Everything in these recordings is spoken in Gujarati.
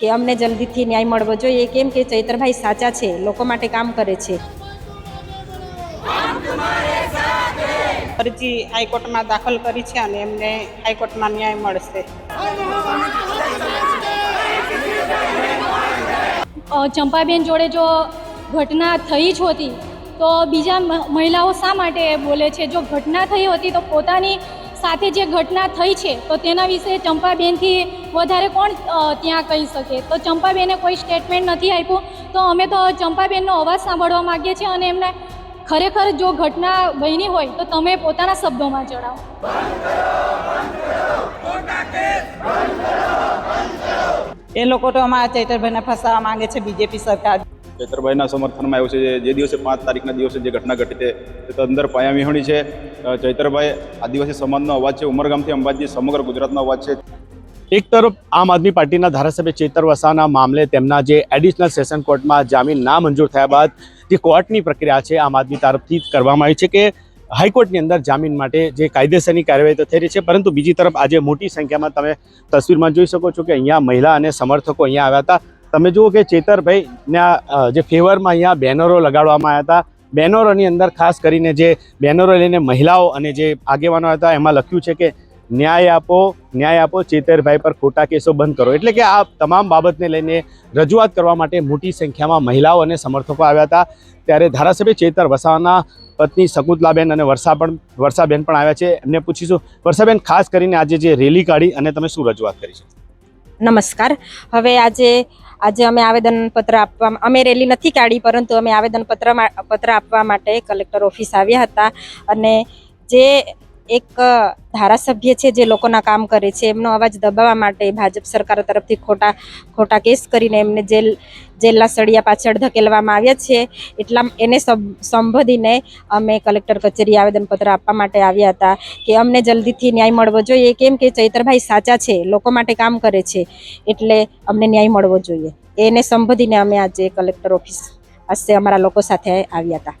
કે અમને જલ્દીથી ન્યાય મળવો જોઈએ. કેમ કે ચૈતરભાઈ સાચા છે લોકો માટે કામ કરે છે. અરજી હાઈકોર્ટમાં દાખલ કરી છે અને એમને હાઈકોર્ટમાં ન્યાય મળશે. ચંપાબેન જોડે જો ઘટના થઈ જ હોતી તો બીજા મહિલાઓ શા માટે બોલે છે? જો ઘટના થઈ હોતી તો પોતાની સાથે જે ઘટના થઈ છે તો તેના વિશે ચંપાબેનથી વધારે કોણ ત્યાં કહી શકે? તો ચંપાબેને કોઈ સ્ટેટમેન્ટ નથી આપ્યું. તો અમે તો ચંપાબેનનો અવાજ સાંભળવા માગીએ છીએ અને એમને ખરેખર જો ઘટના બની હોય તો તમે પોતાના શબ્દોમાં જણાવો. એ લોકો તો અમારા ચૈતરભાઈને ફસાવા માંગે છે બીજેપી સરકાર. ચૈતરભાઈના સમર્થનમાં આવ્યું છે જે- જે દિવસે પાંચ તારીખના દિવસે જે ઘટના ઘટી છે તે અંદર પાયા વિહોણી છે ચૈતરભાઈ આદિવાસી સમાજનો અવાજ છે ઉમરગામથી અંબાજી સમગ્ર ગુજરાતનો અવાજ છે. એક તરફ આમ આદમી પાર્ટીના ધારાસભ્ય ચેતર વસાના મામલે તેમના જે એડિશનલ સેશન કોર્ટમાં જામીન ના મંજૂર થયા બાદ જે કોર્ટની પ્રક્રિયા છે આમ આદમી તરફથી કરવામાં આવી છે કે હાઈકોર્ટની અંદર જામીન માટે જે કાયદેસરની કાર્યવાહી તો થઈ રહી છે, પરંતુ બીજી તરફ આજે મોટી સંખ્યામાં તમે તસવીરમાં જોઈ શકો છો કે અહીંયા મહિલા અને સમર્થકો અહીંયા આવ્યા હતા. તમે જુઓ કે ચેતરભાઈના જે ફેવરમાં અહીંયા બેનરો લગાડવામાં આવ્યા હતા. બેનરોની અંદર ખાસ કરીને જે બેનરો લઈને મહિલાઓ અને જે આગેવાનો હતા, એમાં લખ્યું છે કે ન્યાય આપો ન્યાય આપો, ચેતરભાઈ પર ખોટા કેસો બંધ કરો. એટલે કે આ તમામ બાબતને લઈને રજૂઆત કરવા માટે મોટી સંખ્યામાં મહિલાઓ અને સમર્થકો આવ્યા હતા. ત્યારે ધારાસભ્ય ચેતર વસાવાના પત્ની શકુંતલાબેન અને વર્ષા પણ, વર્ષાબેન પણ આવ્યા છે. એમને પૂછીશું, વર્ષાબેન, ખાસ કરીને આજે જે રેલી કાઢી અને તમે શું રજૂઆત કરી છે? નમસ્કાર. હવે આજે આજે અમે આવેદનપત્ર આપવા, અમે રેલી નથી કાઢી, પરંતુ અમે આવેદનપત્ર પત્ર આપવા માટે કલેક્ટર ઓફિસ આવ્યા હતા. અને જે એક ધારાસભ્ય છે જે લોકોના કામ કરે છે. એમનો અવાજ દબાવવા માટે ભાજપ સરકાર તરફથી ખોટા ખોટા કેસ કરીને એમને જેલ, જેલના સળિયા પાછળ ધકેલવામાં આવ્યા છે. એટલા એને સંબોધીને અમે કલેક્ટર કચેરી આવેદનપત્ર આપવા માટે આવ્યા હતા કે અમને જલ્દીથી ન્યાય મળવો જોઈએ. કેમ કે ચૈતરભાઈ સાચા છે, લોકો માટે કામ કરે છે, એટલે અમને ન્યાય મળવો જોઈએ. એને સંબોધીને અમે આજે કલેક્ટર ઓફિસ પાસે અમારા લોકો સાથે આવ્યા હતા.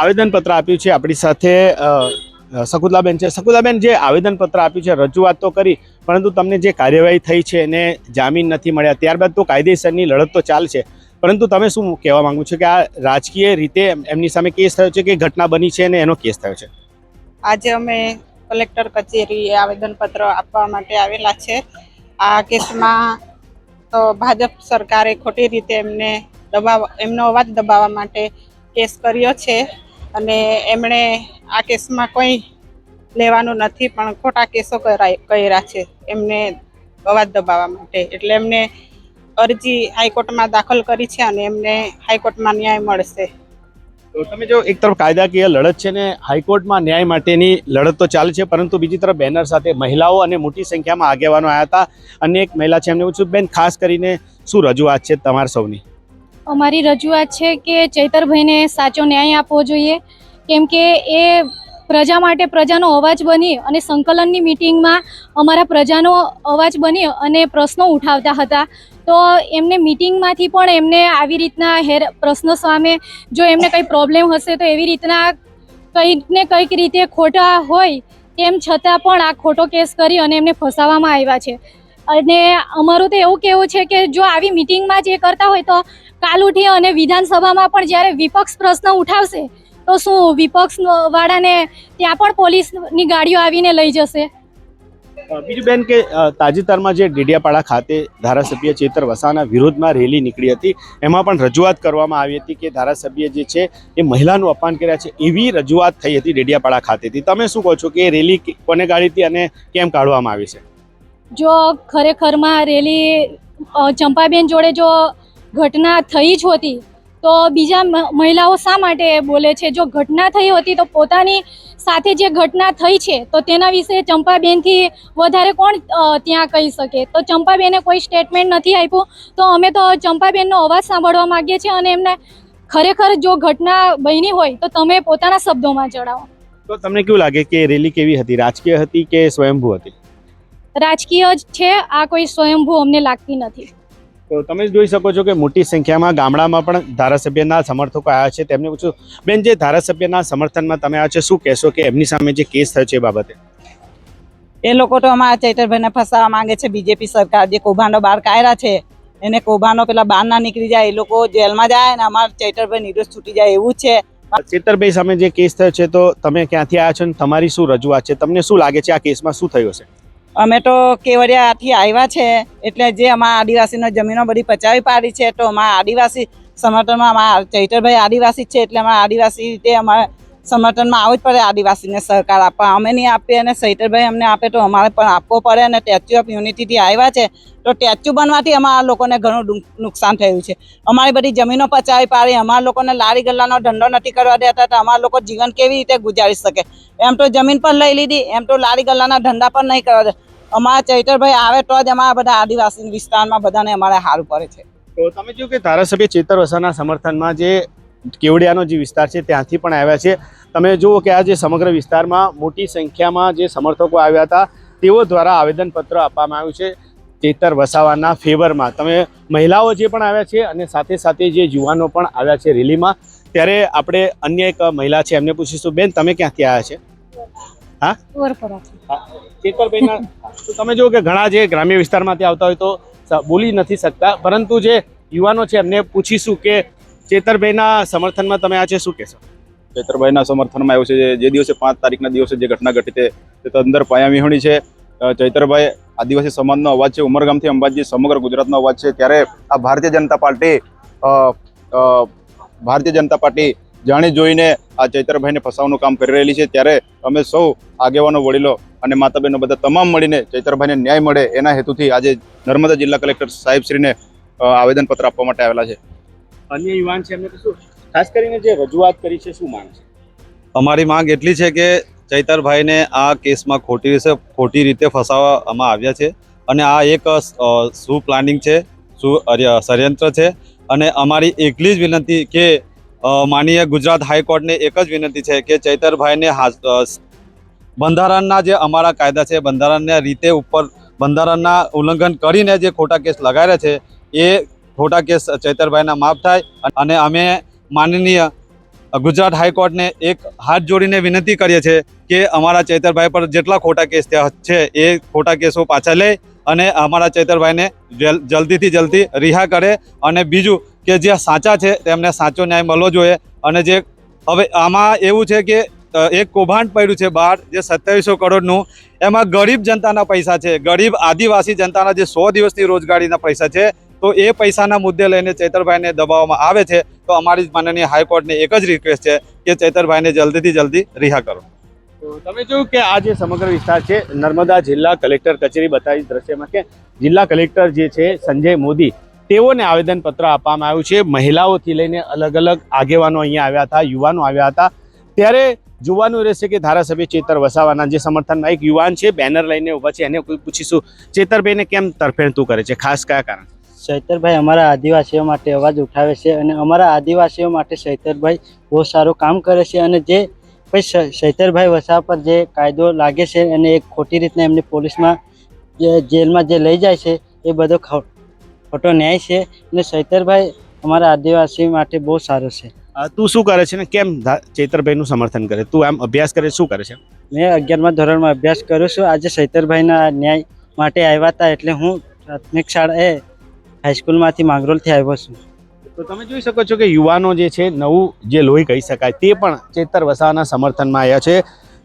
આવેદનપત્ર આપ્યું છે આપણી સાથે. અ, છે. શકુંતલાબેન જે આવેદનપત્ર આપ્યું છે રજૂઆત તો કરી પરંતુ તમને જે કાર્યવાહી થઈ છે એને જામીન નથી મળ્યા. ત્યારબાદ તો કાયદેસરની લડત તો ચાલશે. પરંતુ તમે શું કહેવા માંગુ છો કે આ રાજકીય રીતે એમની સામે કેસ થયો છે કે ઘટના બની છે અને એનો કેસ થયો છે? આજે અમે કલેક્ટર કચેરી આવેદનપત્ર આપવા માટે આવેલા છે. આ કેસમાં તો ભાજપ સરકારે ખોટી રીતે એમને દબાવ એમનો અવાજ દબાવવા માટે કેસ કર્યો છે. અને એમણે આ કેસમાં કોઈ લેવાનું નથી, પણ ખોટા કેસો કરાય છે. એમને અવાજ દબાવવા માટે. એટલે એમને અરજી હાઈકોર્ટમાં દાખલ કરી છે અને એમને હાઈકોર્ટમાં ન્યાય મળશે. તો તમે જો એક તરફ કાયદાકીય લડત છે ને, હાઈકોર્ટમાં ન્યાય માટેની લડત તો ચાલે છે, પરંતુ બીજી તરફ બેનર સાથે મહિલાઓ અને મોટી સંખ્યામાં આગેવાનો આવ્યા હતા. અને એક મહિલા છે, એમને પૂછ્યું બેન, ખાસ કરીને શું રજૂઆત છે તમારા સૌની? અમારી રજૂઆત છે કે ચૈતરભાઈને સાચો ન્યાય આપવો જોઈએ. કેમ કે એ પ્રજા માટે પ્રજાનો અવાજ બની અને સંકલનની મિટિંગમાં અમારા પ્રજાનો અવાજ બની અને પ્રશ્નો ઉઠાવતા હતા. તો એમને મિટિંગમાંથી પણ એમને આવી રીતના હેર પ્રશ્નો સામે જો એમને કંઈ પ્રોબ્લેમ હશે તો એવી રીતના કંઈક ને કંઈક રીતે ખોટા હોય તેમ છતાં પણ આ ખોટો કેસ કરી અને એમને ફસાવવામાં આવ્યા છે. અને અમારું તો એવું કહેવું છે કે જો આવી મિટિંગમાં જે કરતા હોય તો કાલ ઉઠી અને વિધાનસભામાં પણ જ્યારે વિપક્ષ પ્રશ્ન ઉઠાવશે, તો શું વિપક્ષ વાળાને ત્યાં પણ પોલીસની ગાડીઓ આવીને લઈ જશે? બીજું બેન કે તાજેતરમાં જે ડેડિયાપાડા ખાતે ધારાસભ્ય ચેતર વસાના વિરોધમાં રેલી નીકળી હતી, એમાં પણ રજૂઆત કરવામાં આવી હતી કે ધારાસભ્ય જે છે, એ મહિલાનું અપમાન કર્યા છે, એવી રજૂઆત થઈ હતી ડેડિયાપાડા ખાતેથી. તમે શું કહો છો કે રેલી કોને કાઢી હતી અને કેમ કાઢવામાં આવી છે? જો ખરેખરમાં રેલી ચંપાબેન જોડે જો ઘટના થઈ જ હોતી, તો બીજા મહિલાઓ શા માટે બોલે છે? જો ઘટના થઈ હોતી, તો પોતાની સાથે જે ઘટના થઈ છે, તો તેના વિશે ચંપાબેનથી વધારે કોણ ત્યાં કહી શકે? તો ચંપાબેને કોઈ સ્ટેટમેન્ટ નથી આપ્યું, તો અમે તો ચંપાબેનનો અવાજ સાંભળવા માગીએ છીએ અને એમને ખરેખર જો ઘટના બની હોય, તો તમે પોતાના શબ્દોમાં જણાવો. તો તમને કેવું લાગે કે રેલી કેવી હતી? રાજકીય હતી કે સ્વયંભૂ હતી? રાજકીય જ છે આ કોઈ સ્વયંભૂ અમને લાગતી નથી. તો તમે જોઈ શકો છો કે મોટી સંખ્યામાં ગામડામાં પણ ધારાસભ્યના સમર્થકો આવ્યા છે. તેમને પૂછું બેન જે ધારાસભ્યના સમર્થનમાં તમે આવ્યા છે શું કહેશો કે એમની સામે જે કેસ થયો છે એ બાબતે? એ લોકો તો અમારા ચૈતરભાઈને ફસાવવા માંગે છે. બીજેપી સરકાર જે કૌભાંડો બહાર કાઢ્યા છે એને કૌભાંડો પેલા બહાર ના નીકળી જાય એ લોકો જેલમાં જાય ને અમારા ચૈતરભાઈ નિર્દોષ છૂટી જાય એવું છે. ચેતરભાઈ સામે જે કેસ થયો છે તો તમે ક્યાંથી આવ્યા છો અને તમારી શું રજૂઆત છે? તમને શું લાગે છે આ કેસમાં શું થયું છે અમે તો કેવડિયાથી આવ્યા છે, એટલે જે અમારા આદિવાસીનો જમીનો બધી પચાવી પાડી છે, તો અમારા આદિવાસી સમર્થનમાં અમારા ચૈતરભાઈ આદિવાસી છે, એટલે અમારા આદિવાસી રીતે અમારે સમર્થનમાં આવવું જ પડે, આદિવાસીને સહકાર આપવા. અમે નહીં આપીએ અને ચૈતરભાઈ અમને આપે તો અમારે પણ આપવો પડે અને સ્ટેચ્યુ ઓફ યુનિટીથી આવ્યા છે. તો સ્ટેચ્યુ બનવાથી અમારા લોકોને ઘણું નુકસાન થયું છે. અમારી બધી જમીનો પચાવી પાડી, અમારા લોકોને લારી ગલ્લાનો ધંધો નથી કરવા દેતા તો અમારા લોકો જીવન કેવી રીતે ગુજારી શકે? એમ તો જમીન પર લઈ લીધી, એમ તો લારી ગલ્લાના ધંધા પણ નહીં કરવા દે અમારા ચૈતરભાઈ આવે તો જ અમારા બધા આદિવાસી વિસ્તારમાં બધાને અમારે સારું પડે છે. તો તમે જોયું કે ધારાસભ્ય ચેતર વસાના સમર્થનમાં જે કેવડિયાનો જે વિસ્તાર છે ત્યાંથી પણ આવ્યા છે. તમે જુઓ કે આ જે સમગ્ર વિસ્તારમાં મોટી સંખ્યામાં જે સમર્થકો આવ્યા હતા તેઓ દ્વારા આવેદનપત્ર આપવામાં આવ્યું છે ચેતર વસાવાના ફેવરમાં. તમે મહિલાઓ જે પણ આવ્યા છે અને સાથે સાથે જે યુવાનો પણ આવ્યા છે રેલીમાં ત્યારે આપણે અન્ય એક મહિલા છે એમને પૂછીશું. બેન તમે ક્યાંથી આવ્યા છે? ચેતરભાઈના તો તમે જુઓ કે ઘણા જે ગ્રામ્ય વિસ્તારમાંથી આવતા હોય તો બોલી નથી શકતા. પરંતુ જે યુવાનો છે એમને પૂછીશું કે ચેતરભાઈના સમર્થનમાં તમે આજે શું કહેશો? ચૈતરભાઈના સમર્થનમાં આવ્યું છે જે- દિવસે પાંચ તારીખના દિવસે જે ઘટના ઘટી તે અંદર પાયા પાયાવિહોણી છે. ચૈતરભાઈ આદિવાસી સમાજનો અવાજ છે, ઉમરગામથી અંબાજી સમગ્ર ગુજરાતનો અવાજ છે. ત્યારે આ ભારતીય જનતા પાર્ટી ભારતીય જનતા પાર્ટી જાણી જોઈને આ ચૈતરભાઈને ફસાવવાનું કામ કરી રહેલી છે. ત્યારે અમે સૌ આગેવાનો, વડીલો અને માતા બહેનો બધા તમામ મળીને ચૈતરભાઈને ન્યાય મળે એના હેતુથી આજે નર્મદા જિલ્લા કલેક્ટર સાહેબશ્રીને આવેદનપત્ર આપવા માટે આવેલા છે. અન્ય યુવાન છે એમને શું? ખાસ કરીને જે રજૂઆત કરી છે શું માંગ છે? અમારી માંગ એટલી છે કે ચૈતરભાઈને આ કેસમાં ખોટી રીતે ખોટી રીતે ફસાવવામાં આવ્યા છે અને આ એક શું પ્લાનિંગ છે શું ષડયંત્ર છે અને અમારી એકલી જ વિનંતી કે માનીય ગુજરાત હાઈકોર્ટને એક જ વિનંતી છે કે ચૈતરભાઈને બંધારણના જે અમારા કાયદા છે બંધારણના રીતે ઉપર બંધારણના ઉલ્લંઘન કરીને જે ખોટા કેસ લગાડ્યા છે એ ખોટા કેસ ચૈતરભાઈના માફ થાય અને અમે માનનીય ગુજરાત હાઈકોર્ટને એક હાથ જોડીને વિનંતી કરીએ છીએ કે અમારા ચૈતરભાઈ પર જેટલા ખોટા કેસ ત્યાં છે, એ ખોટા કેસો પાછા લે અને અમારા ચૈતરભાઈને જલ્દીથી જલ્દી રિહા કરે અને બીજું કે જે સાચા છે તેમને સાચો ન્યાય મળવો જોઈએ અને જે હવે આમાં એવું છે કે એક કૌભાંડ પડ્યું છે બહાર જે સત્યાવીસો કરોડનું, એમાં ગરીબ જનતાના પૈસા છે. ગરીબ આદિવાસી જનતાના જે સો દિવસની રોજગારીના પૈસા છે તો એ પૈસાના મુદ્દે લઈને ચૈતરભાઈને દબાવવામાં આવે છે, તો અમારી માનનીય હાઈકોર્ટને એક જ રિક્વેસ્ટ છે કે ચૈતરભાઈને જલ્દીથી જલ્દી રિહા કરો. તો તમે જોયું કે આ જે સમગ્ર વિસ્તાર છે, નર્મદા જિલ્લા કલેક્ટર કચેરી બતાવી દ્રશ્યમાં કે જિલ્લા કલેક્ટર જે છે, સંજય મોદી, તેઓને આવેદનપત્ર આપવામાં આવ્યું છે. મહિલાઓથી લઈને અલગ અલગ આગેવાનો અહીંયા આવ્યા હતા, યુવાનો આવ્યા હતા. ત્યારે જોવાનું રહેશે કે ધારાસભ્ય ચેતર વસાવાના જે સમર્થનમાં એક યુવાન છે, બેનર લઈને ઊભા છે. એને પૂછીશું, ચેતરભાઈને કેમ તરફેણતું કરે છે? ખાસ કયા કારણ? ચૈતરભાઈ અમારા આદિવાસીઓ માટે અવાજ ઉઠાવે છે અને અમારા આદિવાસીઓ માટે શૈતરભાઈ બહુ સારું કામ કરે છે અને જે પછી શૈતરભાઈ વસા પર જે કાયદો લાગે છે અને એક ખોટી રીતના એમને પોલીસમાં જે જેલમાં જે લઈ જાય છે એ બધો ખોટો ન્યાય છે અને શૈતરભાઈ અમારા આદિવાસી માટે બહુ સારો છે. તું શું કરે છે ને? કેમ ચૈતરભાઈનું સમર્થન કરે? તું આમ અભ્યાસ કરે શું કરે છે? મેં અગિયારમા ધોરણમાં અભ્યાસ કરું છું. આજે શૈતરભાઈના ન્યાય માટે આવ્યા હતા એટલે હું પ્રાથમિક શાળાએ હાઈસ્કૂલમાંથી માંગરોલથી આવ્યો છું. તો તમે જોઈ શકો છો કે યુવાનો જે છે, નવું જે લોહી કહી શકાય, તે પણ ચેતર વસાવાના સમર્થનમાં આવ્યા છે.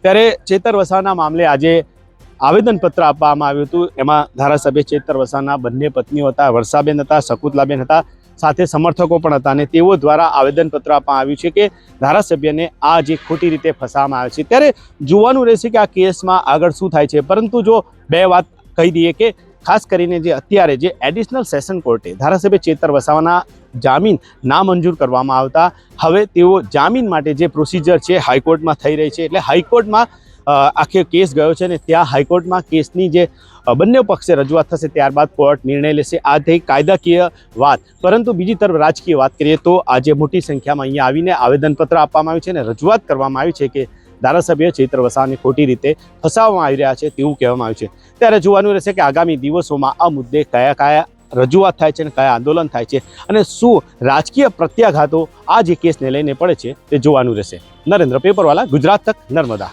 ત્યારે ચેતર વસાવાના મામલે આજે આવેદનપત્ર આપવામાં આવ્યું હતું. એમાં ધારાસભ્ય ચેતર વસાવાના બંને પત્નીઓ હતા, વર્ષાબેન હતા, શકુતલાબેન હતા. સાથે સમર્થકો પણ હતા અને તેઓ દ્વારા આવેદનપત્ર આપવામાં આવ્યું છે કે ધારાસભ્યને આ જે ખોટી રીતે ફસાવામાં આવે છે. ત્યારે જોવાનું રહેશે કે આ કેસમાં આગળ શું થાય છે. પરંતુ જો બે વાત કહી દઈએ કે ખાસ કરીને જે અત્યારે જે એડિશનલ સેશન કોર્ટે ધારાસભ્ય ચેતર વસાવાના જામીન નામંજૂર કરવામાં આવતા, હવે તેઓ જામીન માટે જે પ્રોસિજર છે હાઈકોર્ટમાં થઈ રહી છે. એટલે હાઈકોર્ટમાં આખે કેસ ગયો છે અને ત્યાં હાઈકોર્ટમાં કેસની જે બંને પક્ષે રજૂઆત થશે ત્યારબાદ કોર્ટ નિર્ણય લેશે. આ થઈ કાયદાકીય વાત. પરંતુ બીજી તરફ રાજકીય વાત કરીએ તો આજે મોટી સંખ્યામાં અહીંયા આવીને આવેદનપત્ર આપવામાં આવ્યું છે અને રજૂઆત કરવામાં આવી છે કે ધારાસભ્ય ચૈત્ર વસાવાને ખોટી રીતે ફસાવવામાં આવી રહ્યા છે તેવું કહેવામાં આવ્યું છે. ત્યારે જોવાનું રહેશે કે આગામી દિવસોમાં આ મુદ્દે કયા કયા રજૂઆત થાય છે અને કયા આંદોલન થાય છે અને શું રાજકીય પ્રત્યાઘાતો આ જે કેસને લઈને પડે છે તે જોવાનું રહેશે. નરેન્દ્ર પેપરવાલા, ગુજરાત તક નર્મદા.